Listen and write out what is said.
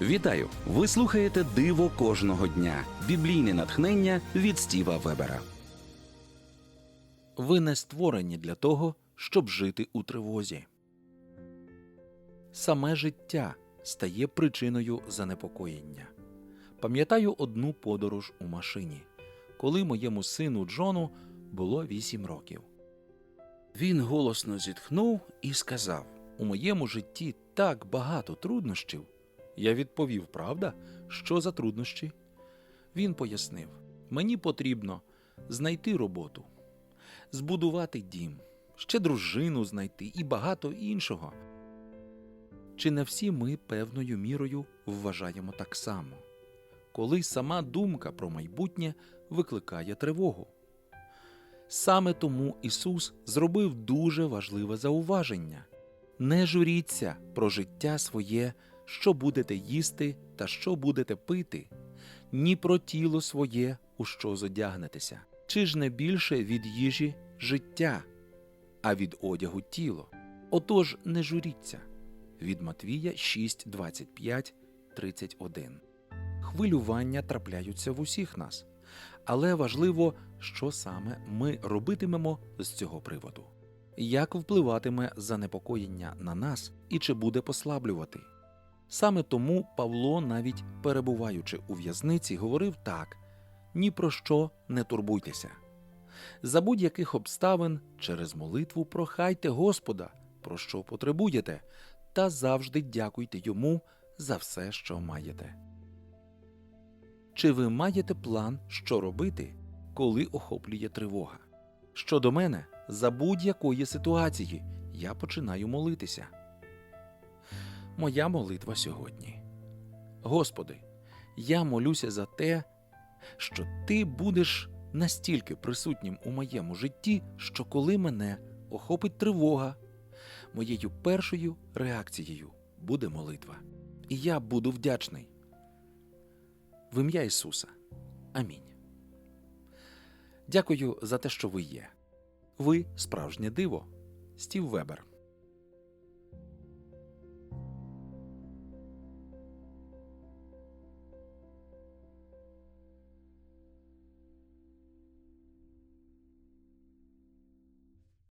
Вітаю! Ви слухаєте Диво кожного дня. Біблійне натхнення від Стіва Вебера. Ви не створені для того, щоб жити у тривозі. Саме життя стає причиною занепокоєння. Пам'ятаю одну подорож у машині, коли моєму сину Джону було 8 років. Він голосно зітхнув і сказав: У моєму житті так багато труднощів. Я відповів, правда, що за труднощі? Він пояснив: мені потрібно знайти роботу, збудувати дім, ще дружину знайти і багато іншого. Чи не всі ми певною мірою вважаємо так само, коли сама думка про майбутнє викликає тривогу? Саме тому Ісус зробив дуже важливе зауваження не журіться про життя своє, що будете їсти та що будете пити, ні про тіло своє, у що зодягнетеся, чи ж не більше від їжі життя, а від одягу тіло. Отож не журіться. Від Матвія 6, 25, 31. Хвилювання трапляються в усіх нас, але важливо, що саме ми робитимемо з цього приводу. Як впливатиме занепокоєння на нас і чи буде послаблювати? Саме тому Павло, навіть перебуваючи у в'язниці, говорив так: ні про що не турбуйтеся. За будь-яких обставин через молитву прохайте Господа, про що потребуєте, та завжди дякуйте йому за все, що маєте. Чи ви маєте план, що робити, коли охоплює тривога? Щодо мене, за будь-якої ситуації я починаю молитися. Моя молитва сьогодні. Господи, я молюся за те, що Ти будеш настільки присутнім у моєму житті, що коли мене охопить тривога, моєю першою реакцією буде молитва. І я буду вдячний. В ім'я Ісуса. Амінь. Дякую за те, що ви є. Ви справжнє диво. Стів Вебер.